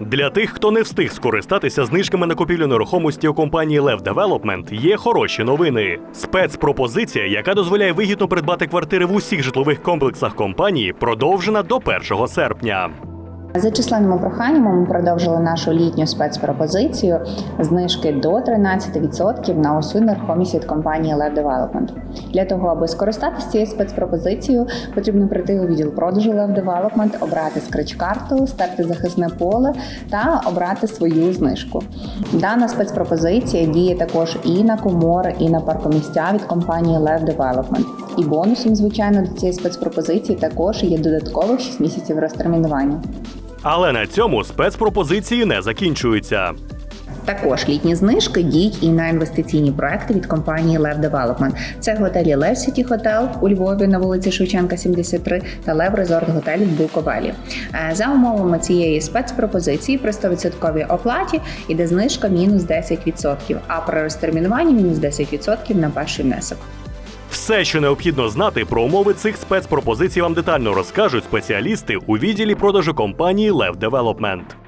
Для тих, хто не встиг скористатися знижками на купівлю нерухомості у компанії Lev Development, є хороші новини. Спецпропозиція, яка дозволяє вигідно придбати квартири в усіх житлових комплексах компанії, продовжена до 1 серпня. За численними проханнями ми продовжили нашу літню спецпропозицію знижки до 13% на усю нерухомість від компанії Lev Development. Для того, аби скористатися цією спецпропозицією, потрібно прийти у відділ продажу Lev Development, обрати скрич-карту, стерти захисне поле та обрати свою знижку. Дана спецпропозиція діє також і на комори, і на паркомістя від компанії Lev Development. І бонусом, звичайно, до цієї спецпропозиції також є додаткових 6 місяців розтермінування. Але на цьому спецпропозиції не закінчуються. Також літні знижки діють і на інвестиційні проекти від компанії Lev Development. Це готелі Lev City Hotel у Львові на вулиці Шевченка, 73 та Lev Resort Hotel в Буковелі. Е, За умовами цієї спецпропозиції при 100% оплаті йде знижка мінус 10%, а при розтермінуванні мінус 10% на перший внесок. Все, що необхідно знати про умови цих спецпропозицій, вам детально розкажуть спеціалісти у відділі продажу компанії Lev Development.